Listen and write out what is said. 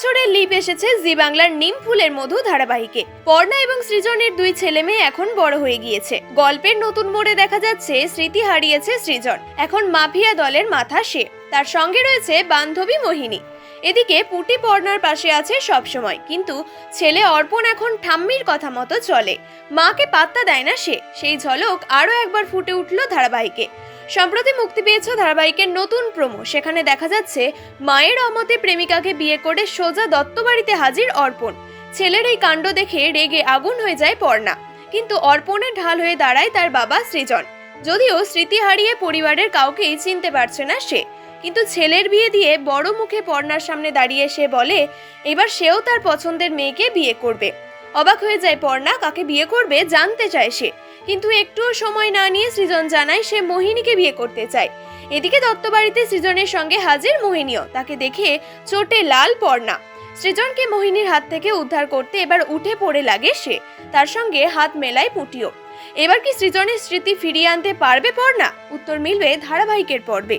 বছরের লিপ এসেছে জি বাংলার নিম ফুলের মধু ধারাবাহিকে। পর্ণা এবং সৃজনের দুই ছেলে মেয়ে এখন বড় হয়ে গিয়েছে। গল্পের নতুন মোড়ে দেখা যাচ্ছে স্মৃতি হারিয়েছে সৃজন। এখন মাফিয়া দলের মাথা সে। তার সঙ্গে রয়েছে বান্ধবী মোহিনী। এদিকে পুটি পর্ণার পাশে আছে সবসময়। কিন্তু ছেলে অর্পণ এখন ঠাম্মির কথা মতো চলে। মাকে পাত্তা দেয় না সে। সেই ঝলক আরও একবার ফুটে উঠল ধারাবাহিকে। সম্প্রতি মুক্তি পেয়েছে ধারাবাহিকের নতুন প্রোমো। সেখানে দেখা যাচ্ছে, মায়ের অমতে প্রেমিকাকে বিয়ে করে সোজা দত্তবাড়িতে হাজির অর্পণ। ছেলের এই কাণ্ড দেখে রেগে আগুন হয়ে যায় পর্ণা। কিন্তু অর্পণের ঢাল হয়ে দাঁড়ায় তার বাবা সৃজন। যদিও স্মৃতি হারিয়ে পরিবারের কাউকেই চিনতে পারছে না সে। কিন্তু ছেলের বিয়ে দিয়ে বড় মুখে পর্ণার সামনে দাঁড়িয়ে সে বলে, এবার সেও তার পছন্দের মেয়েকে বিয়ে করবে। অবাক হয়ে যায় পর্ণা, কাকে বিয়ে করবে জানতে চায় সে। কিন্তু একটুও সময় না নিয়ে সৃজন জানায় সে মোহিনীকে বিয়ে করতে চায়। এদিকে দত্তবাড়িতে সৃজনের সঙ্গে হাজির মোহিনীও। তাকে দেখে চোটে লাল পর্ণা সৃজনকে মোহিনীর হাত থেকে উদ্ধার করতে এবার উঠে পড়ে লাগে সে। তার সঙ্গে হাত মেলায় পুটিও। এবার কি সৃজনের স্মৃতি ফিরিয়ে আনতে পারবে পর্ণা উত্তর মিলবে ধারাবাহিকের পর্বে।